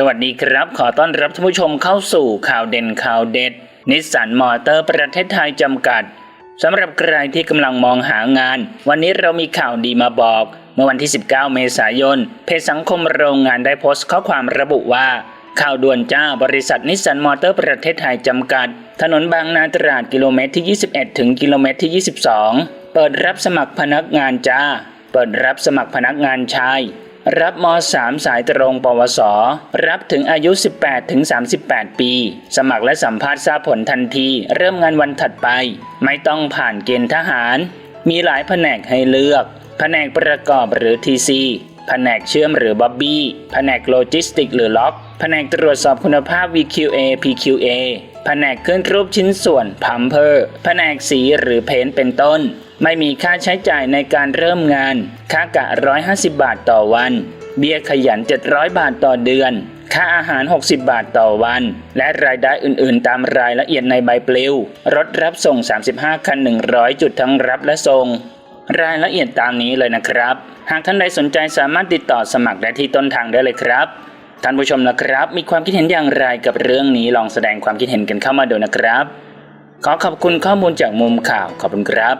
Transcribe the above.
สวัสดีครับ ขอต้อนรับท่านผู้ชมเข้าสู่ข่าวเด่นข่าวเด็ด นิสสันมอเตอร์ประเทศไทยจำกัดสำหรับใครที่กำลังมองหางาน วันนี้เรามีข่าวดีมาบอก เมื่อวันที่ 19 เมษายน เพจสังคมโรงงานได้โพสต์ข้อความระบุว่า ข่าวด่วนจ้าบริษัทนิสสันมอเตอร์ประเทศไทยจำกัด ถนนบางนาตราดกิโลเมตรที่ 21 ถึงกิโลเมตรที่ 22 เปิดรับสมัครพนักงานจ้า เปิดรับสมัครพนักงานชาย รับม .3 สายตรงปวส รับถึงอายุ 18ถึง38 ปี สมัครและสัมภาษณ์ทราบผลทันที เริ่มงานวันถัดไป ไม่ต้องผ่านเกณฑ์ทหาร มีหลายแผนกให้เลือก แผนกประกอบหรือ TC แผนกเชื่อมหรือบ๊อบบี้แผนกโลจิสติกหรือล็อก แผนกตรวจสอบคุณภาพ VQA PQA แผนกขึ้นรูปชิ้นส่วนพัมเพอร์แผนกสีหรือเพ้นท์เป็นต้น ไม่มีค่าใช้จ่ายในการเริ่มงาน ค่ากะ 150 บาทต่อวัน เบี้ยขยัน 700 บาทต่อเดือน ค่าอาหาร 60 บาทต่อวัน และรายได้อื่นๆ ตามรายละเอียดในใบปลิว รถรับส่ง 35 คัน 100 จุดทั้งรับและส่ง รายละเอียดตามนี้เลยนะครับ หากท่านใดสนใจสามารถติดต่อสมัครได้ที่ต้นทางได้เลยครับ ท่านผู้ชมนะครับ มีความคิดเห็นอย่างไรกับเรื่องนี้ลองแสดงความคิดเห็นกันเข้ามาดูนะครับ ขอขอบคุณข้อมูลจากมุมข่าวขอบคุณครับ